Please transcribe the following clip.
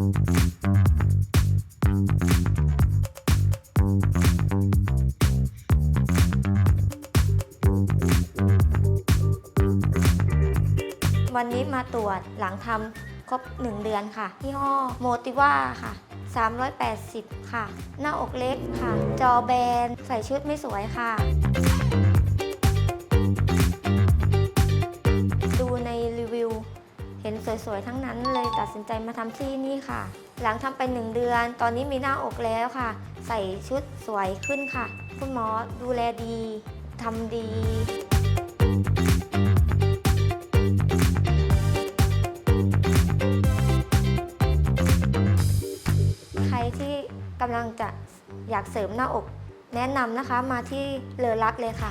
วันนี้มาตรวจหลังทำครบ 1 เดือนค่ะยี่ห้อโมติว่าค่ะ 380 ค่ะ หน้าอกเล็กค่ะ จอแบน ใส่ชุดไม่สวยค่ะ เห็นสวยๆ ทั้งนั้นเลยตัดสินใจมาทำที่นี่ค่ะ หลังทำไป1เดือน ตอนนี้มีหน้าอกแล้วค่ะ ใส่ชุดสวยขึ้นค่ะ คุณหมอดูแลดีทำดีใครที่กำลังจะอยากเสริมหน้าอก แนะนำนะคะมาที่เลอรักเลยค่ะ